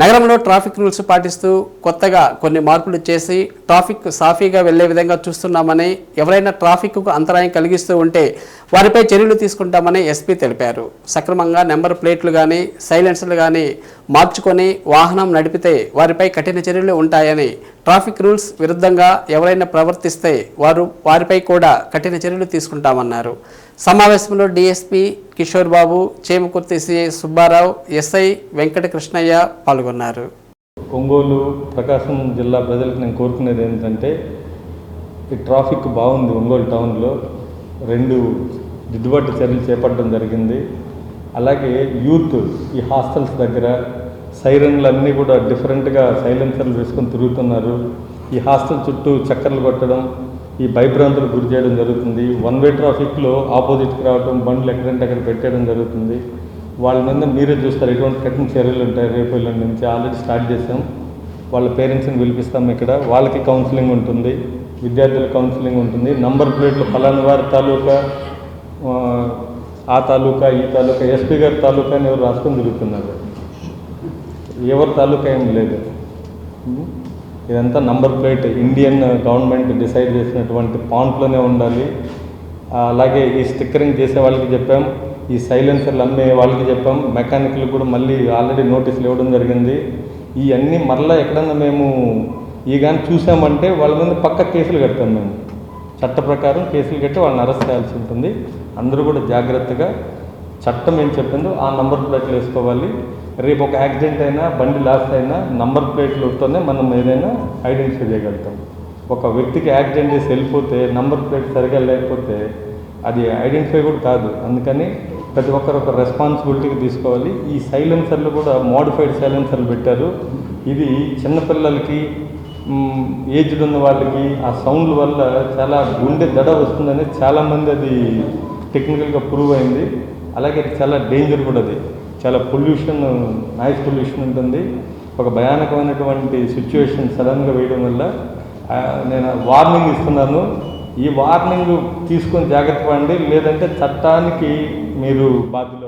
నగరంలో traffic rules పాటిస్తూ కొత్తగా కొన్ని మార్పులు చేసి ట్రాఫిక్ సాఫీగా వెళ్ళే విధంగా చూస్తున్నామని ఎవరైనా ట్రాఫిక్కు అంతరాయం కలిగిస్తూ ఉంటే వారిపై చర్యలు తీసుకుంటామని ఎస్పీ తెలిపారు. సక్రమంగా నెంబర్ ప్లేట్లు కానీ సైలెన్సర్లు కానీ మార్చుకొని వాహనం నడిపితే వారిపై కఠిన చర్యలు ఉంటాయని ట్రాఫిక్ రూల్స్ విరుద్ధంగా ఎవరైనా ప్రవర్తిస్తే వారు వారిపై కూడా కఠిన చర్యలు తీసుకుంటామన్నారు. సమావేశంలో DSP Kishore Babu Chemakurthi CI Subbarao SI Venkatakrishnaiah పాల్గొన్నారు. ఒంగోలు ప్రకాశం జిల్లా ప్రజలకు నేను కోరుకునేది ఏంటంటే ఈ ట్రాఫిక్ బాగుంది ఒంగోలు టౌన్లో. రెండు దిద్దుబాటు చర్యలు చేపట్టడం జరిగింది. అలాగే యూత్ ఈ హాస్టల్స్ దగ్గర సైరన్లు అన్నీ కూడా డిఫరెంట్గా సైలెన్సర్లు వేసుకొని తిరుగుతున్నారు. ఈ హాస్టల్ చుట్టూ చక్కర్లు కొట్టడం ఈ భయభ్రాంతులకు గురి చేయడం జరుగుతుంది. వన్ వే ట్రాఫిక్లో ఆపోజిట్కి రావడం బండ్లు ఎక్కడంటే అక్కడ పెట్టేయడం జరుగుతుంది. వాళ్ళ మీద మీరే చూస్తారు ఎటువంటి కఠిన చర్యలు ఉంటాయి రేపు ఎల్లుండి నుంచి. ఆల్రెడీ స్టార్ట్ చేసాం వాళ్ళ పేరెంట్స్ని పిలిపిస్తాం ఇక్కడ. వాళ్ళకి కౌన్సిలింగ్ ఉంటుంది విద్యార్థుల కౌన్సిలింగ్ ఉంటుంది. నంబర్ ప్లేట్లు ఫలాని వారి తాలూకా ఆ, తాలూకా ఈ తాలూకా ఎస్పీ గారి తాలూకా అని ఎవరు రాసుకొని తిరుగుతున్నారు? ఎవరి తాలూకా ఏం లేదు. ఇదంతా number plate Indian government decide చేసినటువంటి పాంట్లోనే ఉండాలి. అలాగే ఈ స్టిక్కరింగ్ చేసే వాళ్ళకి చెప్పాం ఈ సైలెన్సర్లు అమ్మే వాళ్ళకి చెప్పాం మెకానిక్లు కూడా మళ్ళీ ఆల్రెడీ నోటీసులు ఇవ్వడం జరిగింది. ఇవన్నీ మరలా ఎక్కడన్నా మేము ఈ కానీ చూసామంటే వాళ్ళ మీద పక్క కేసులు కడతాం మేము. చట్ట ప్రకారం కేసులు కట్టి వాళ్ళని అరెస్ట్ చేయాల్సి ఉంటుంది. అందరూ కూడా జాగ్రత్తగా చట్టం ఏం చెప్పిందో ఆ నంబర్ ప్లేట్లు వేసుకోవాలి. రేపు ఒక యాక్సిడెంట్ అయినా బండి లాస్ అయినా నంబర్ ప్లేట్లతోనే మనం ఏదైనా ఐడెంటిఫై చేయగలుగుతాం. ఒక వ్యక్తికి యాక్సిడెంట్ చేసి వెళ్ళిపోతే నంబర్ ప్లేట్ సరిగా లేకపోతే అది ఐడెంటిఫై కూడా కాదు. అందుకని ప్రతి ఒక్కరు ఒక రెస్పాన్సిబిలిటీకి తీసుకోవాలి. ఈ సైలెన్సర్లు కూడా మోడిఫైడ్ సైలెన్సర్లు పెట్టారు. ఇది చిన్నపిల్లలకి ఏజ్డ్ ఉన్న వాళ్ళకి ఆ సౌండ్ల వల్ల చాలా గుండె దడ వస్తుందని చాలామంది అది టెక్నికల్గా ప్రూవ్ అయింది. అలాగే చాలా డేంజర్ కూడా అది. చాలా పొల్యూషన్ నాయిస్ పొల్యూషన్ ఉంటుంది. ఒక భయానకమైనటువంటి సిచ్యువేషన్ సడన్గా వేయడం వల్ల నేను వార్నింగ్ ఇస్తున్నాను. ఈ వార్నింగ్ తీసుకొని జాగ్రత్త పడండి. లేదంటే చట్టానికి మీరు బాధ్యులు